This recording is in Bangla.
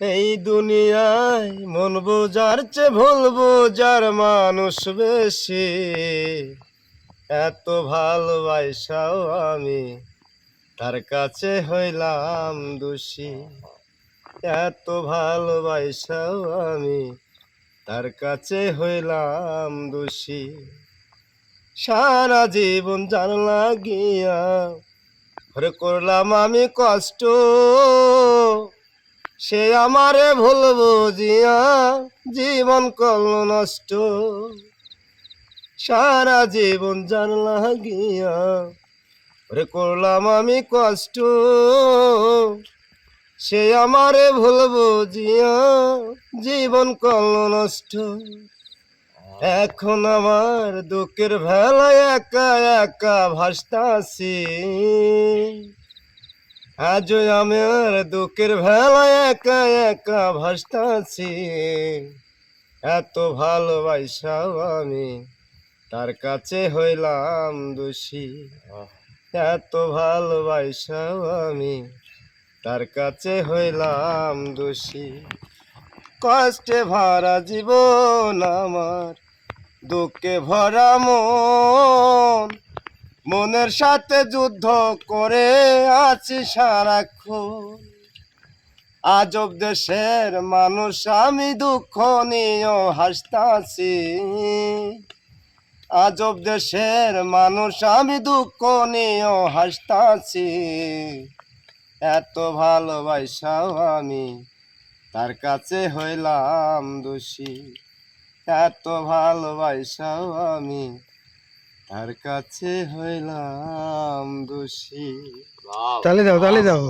এই দুনিয়ায় মন বোঝার চেয়ে ভুল বোঝার মানুষ বেশি। এত ভালোবাসাও আমি তার কাছে হইলাম দোষী। এত ভালোবাসাও আমি তার কাছে হইলাম দোষী। সারা জীবন জান লাগিয়া ঘরে করলাম আমি কষ্ট। সে আমারে ভুল বুঝিয়া জীবন করল নষ্ট। সারা জীবন জানলা গিয়া ঘরে করলাম আমি কষ্ট। সে আমারে ভুল বুঝিয়া জীবন করল নষ্ট। এখন আমার দুঃখের ভেলায় একা একা ভাসতাছি। আজ আমার দুঃখের ভেলায় একা একা ভাসতাছি। এত ভালোবাসাও আমি তার কাছে হইলাম দোষী। এত ভালোবাসাও আমি তার কাছে হইলাম দোষী। কষ্টে ভরা জীবন আমার, দুঃখে ভরা মন মনের সাথে যুদ্ধ করে আছি সারাক্ষণ। আজব দেশের মানুষ, আমি দুঃখ নিয়েও হাসতাছি। আজব দেশের মানুষ, আমি দুঃখ নিয়েও হাসতাছি। এত ভালোবাসাও আমি তার কাছে হইলাম দোষী। এত ভালোবাসাও আমি তার কাছে হইলাম দোষী। তালে দাও তালে দাও।